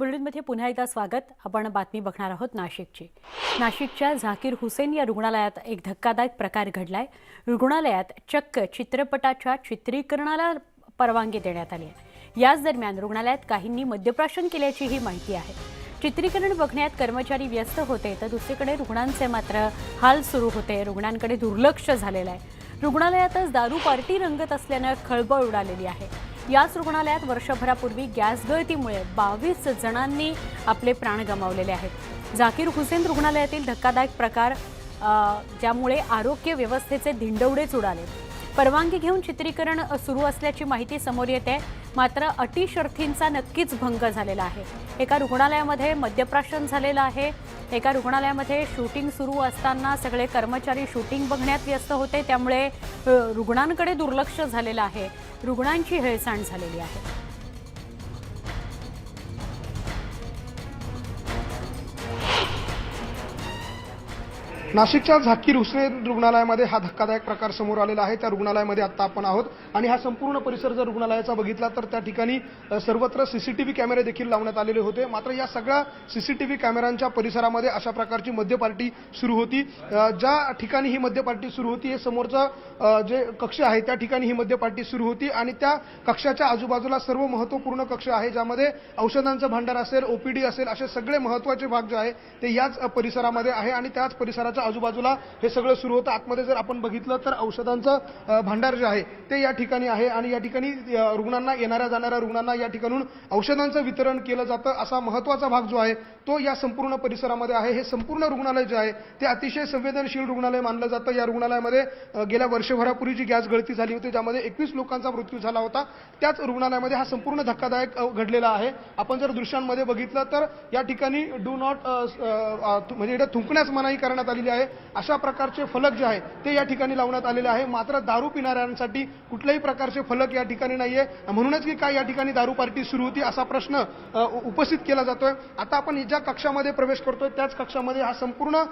बुलेटिनमध्ये पुन्हा एकदा स्वागत. आपण बातमी बघणार आहोत नाशिकची. नाशिकच्या झाकीर हुसेन या रुग्णालयात एक धक्कादायक प्रकार घडलाय. रुग्णालयात चक्क चित्रपटाच्या चित्रीकरणाला परवानगी देण्यात आली आहे. याच दरम्यान रुग्णालयात काहींनी मद्यप्राशन केल्याची ही माहिती आहे. चित्रीकरण बघण्यात कर्मचारी व्यस्त होते तर दुसरीकडे रुग्णांचे मात्र हाल सुरू होते. रुग्णांकडे दुर्लक्ष झालेलं आहे. रुग्णालयातच दारू पार्टी रंगत असल्यानं खळबळ उडालेली आहे. याच रुग्णालयात वर्षभरापूर्वी गॅस गळतीमुळे बावीस जणांनी आपले प्राण गमावलेले आहेत. झाकीर हुसेन रुग्णालयातील धक्कादायक प्रकार ज्यामुळे आरोग्य व्यवस्थेचे धिंडवडेच उडाले परवानगी घेऊन चित्रीकरण सुरू असल्याची माहिती समोर येते. मात्र अटी शर्थींचा नक्कीच भंग झालेला आहे. एका रुग्णालयामध्ये मद्यप्राशन झालेलं आहे. एका रुग्णालयामध्ये शूटिंग सुरू असताना सगळे कर्मचारी शूटिंग बघण्यात व्यस्त होते. त्यामुळे रुग्णांकडे दुर्लक्ष झालेलं आहे. रुग्णांची हेळसांड झालेली आहे. नाशिकच्या झाकीर हुसेन रुग्णालयामध्ये हा धक्कादायक प्रकार समोर आलेला आहे. त्या रुग्णालयामध्ये आता आपण आहोत आणि हा संपूर्ण परिसर जर रुग्णालयाचा बघितला तर त्या ठिकाणी सर्वत्र सीसीटीव्ही कॅमेरे देखील लावण्यात आलेले होते. मात्र या सगळ्या सीसीटीव्ही कॅमेऱ्यांच्या परिसरामध्ये अशा प्रकारची मद्य पार्टी सुरू होती. ज्या ठिकाणी ही मद्य पार्टी सुरू होती हे समोरचं जे कक्ष आहे त्या ठिकाणी ही मद्य पार्टी सुरू होती आणि त्या कक्षाच्या आजूबाजूला सर्व महत्त्वपूर्ण कक्ष आहे ज्यामध्ये औषधांचं भांडार असेल ओपीडी असेल असे सगळे महत्त्वाचे भाग जे आहे ते याच परिसरामध्ये आहे आणि त्याच परिसराच्या आजूबाजूला हे सगळं सुरू होतं. आतमध्ये जर आपण बघितलं तर औषधांचं भांडार जे आहे ते या ठिकाणी आहे आणि या ठिकाणी रुग्णांना येणाऱ्या जाणाऱ्या रुग्णांना या ठिकाणून औषधांचं वितरण केलं जातं. असा महत्त्वाचा भाग जो आहे तो या संपूर्ण परिसरामध्ये आहे. हे संपूर्ण रुग्णालय जे आहे ते अतिशय संवेदनशील रुग्णालय मानलं जातं. या रुग्णालयामध्ये गेल्या वर्षभरापूर्वी जी गॅस गळती झाली होती ज्यामध्ये एकवीस लोकांचा मृत्यू झाला होता त्याच रुग्णालयामध्ये हा संपूर्ण धक्कादायक घडलेला आहे. आपण जर दृश्यांमध्ये बघितलं तर या ठिकाणी डू नॉट म्हणजे इथे थुंकण्यास मनाई करण्यात आलेली आहे अशा प्रकारचे फलक जे आहे ते या ठिकाणी लावण्यात आलेले आहे. मात्र दारू पिणाऱ्यांसाठी कुठल्याही प्रकारचे फलक या ठिकाणी नाहीये. म्हणूनच की काय या ठिकाणी दारू पार्टी सुरू होती असा प्रश्न उपस्थित केला जातोय. आता आपण ज्या कक्षामध्ये प्रवेश करतोय त्याच कक्षामध्ये हा संपूर्ण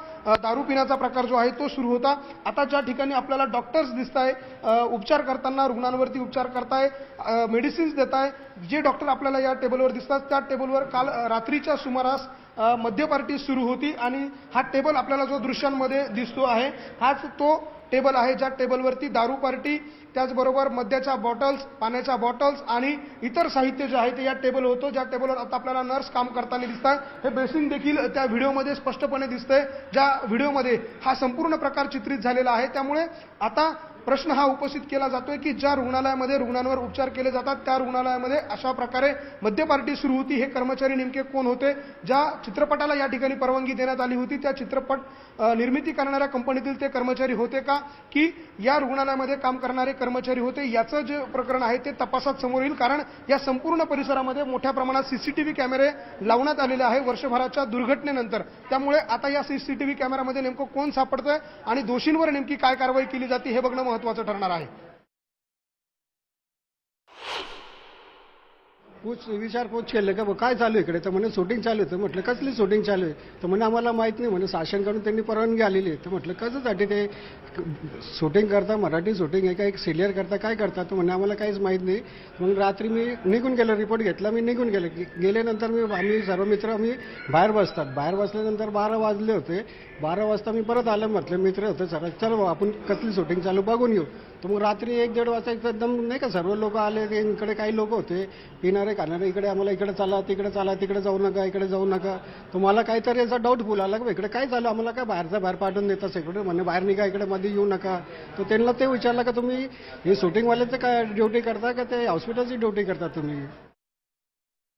दारू पिण्याचा प्रकार जो आहे तो सुरू होता. आता ज्या ठिकाणी आपल्याला डॉक्टर्स दिसत आहे उपचार करताना रुग्णांवरती उपचार करताय मेडिसिन्स देत आहे जे डॉक्टर आपल्याला या टेबलवर दिसतात त्या टेबलवर काल रात्रीच्या सुमारास मध्य पार्टी सुरू होती आणि हा टेबल आपल्याला जो दृश्यांमध्ये दिसतो आहे हाच तो टेबल आहे ज्या टेबलवरती दारू पार्टी त्याचबरोबर मद्याच्या बॉटल्स पाण्याच्या बॉटल्स आणि इतर साहित्य जे आहे ते या टेबल होतं. ज्या टेबलवर आता आपल्याला नर्स काम करताना दिसतात. हे बेसिन देखील त्या व्हिडिओमध्ये स्पष्टपणे दिसतंय. ज्या व्हिडिओमध्ये हा संपूर्ण प्रकार चित्रित झालेला आहे त्यामुळे आता प्रश्न हा उपस्थित केला जातोय की ज्या रुग्णालयामध्ये रुग्णांवर उपचार केले जातात त्या रुग्णालयामध्ये अशा प्रकारे मद्य पार्टी सुरू होती. हे कर्मचारी नेमके कोण होते? ज्या चित्रपटाला या ठिकाणी परवानगी देण्यात आली होती त्या चित्रपट निर्मिती करणाऱ्या कंपनीतील ते कर्मचारी होते का? की या रुग्णालयामध्ये काम करणारे कर्मचारी होते? याचं जे प्रकरण आहे ते तपासात समोर येईल. कारण या संपूर्ण परिसरामध्ये मोठ्या प्रमाणात सीसीटीव्ही कॅमेरे लावण्यात आलेले आहे वर्षभराच्या दुर्घटनेनंतर. त्यामुळे आता या सीसीटीव्ही कॅमेऱ्यामध्ये नेमकं कोण सापडतंय आणि दोषींवर नेमकी काय कारवाई केली जाते हे बघणं महत्वाचं ठरणार आहे. पूछ विचारपूस केलं का? काय चालू आहे इकडे? तर म्हणे शूटिंग चालू होतं म्हटलं कसली शूटिंग चालू आहे? तर म्हणे आम्हाला माहीत नाही. म्हणे शासनकडून त्यांनी परवानगी आलेली आहे. तर म्हटलं कशासाठी ते शूटिंग करता? मराठी शूटिंग आहे का? एक सिरियल करता? काय करता? तर म्हणे आम्हाला काहीच माहीत नाही. मग रात्री मी निघून गेलो रिपोर्ट घेतला मी निघून गेलो. गेल्यानंतर मी आम्ही सर्व मित्र आम्ही बाहेर बसतात. बाहेर बसल्यानंतर बारा वाजले होते. बारा वाजता मी परत आलं म्हटलं मित्र होते सर चल आपण कसली शूटिंग चालू? बघून येऊ तर मग रात्री एक दीड वाजता एकदम नाही का? सर्व लोक आले ते इकडे काही लोक होते. पिणारे खाणारे इकडे आम्हाला इकडे चला तिकडे चाला तिकडे जाऊ नका इकडे जाऊ नका. तर मला काहीतरी याचा डाऊटफुल आला की इकडे काय झालं आम्हाला काय बाहेरचा बाहेर पाठवून देतात सेक्युरिटी म्हणजे बाहेर निघा इकडे मध्ये येऊ नका. तर त्यांना ते विचारलं का तुम्ही हे शूटिंगवाल्याचं काय ड्युटी करता? का ते हॉस्पिटलची ड्युटी करता तुम्ही?